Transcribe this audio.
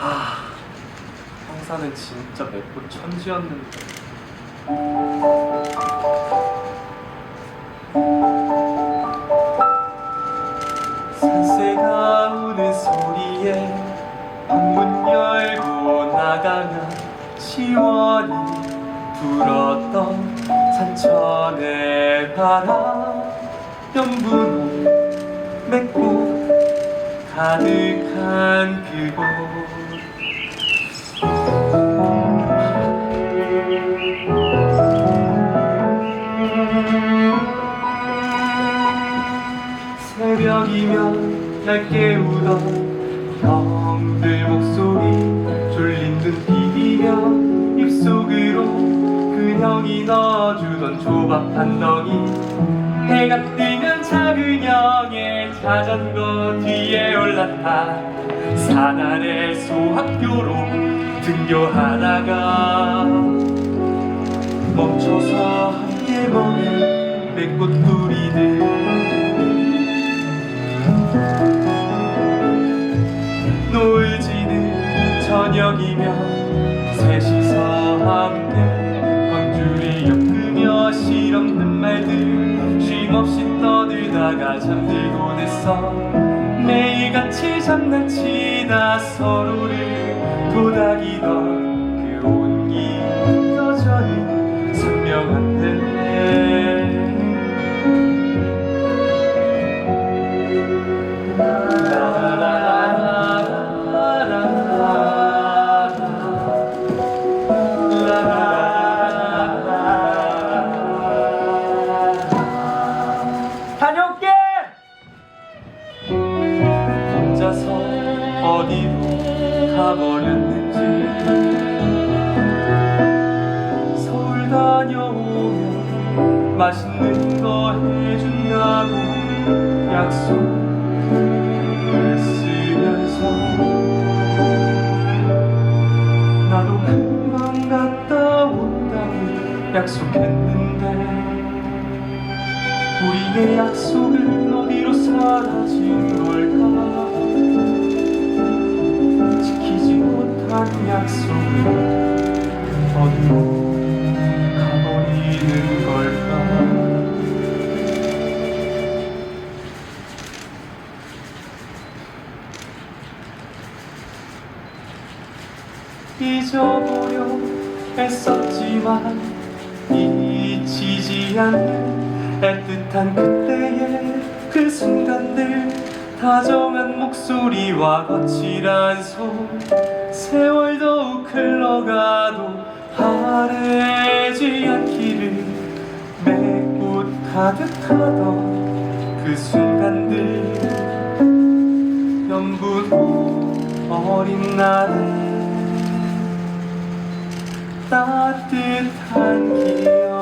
아, 형사는 진짜 맵고 천지였는데. 산새가 우는 소리에 방문 열고 나가면 시원히 불었던 산천의 바람 연분홍 맺고 가득한 그곳 새벽이면 날 깨우던 형들 목소리 졸린 눈 비비며 입속으로 그 형이 넣어주던 조밥 한 덩이. 해가 뜨면 작은 형의 자전거 뒤에 올라타 산 아래 소학교로 등교하다가 떠들다가 잠들곤 했어. 매일같이 장난치다 서로를 도닥이던 어디로 가버렸는지. 서울 다녀오면 맛있는 거 해준다고 약속을 쓰면서. 나도 금방 갔다 온다고 약속했는데 우리의 약속은 어디로 사라진 걸 잊어보려 애썼지만 잊히지 않는 애틋한 그때의 그 순간들 다정한 목소리와 거칠한 손 세월 더욱 흘러가도 바래지 않기를 매꽃 가득하던 그 순간들. 연분 어린 날에 따뜻한 기억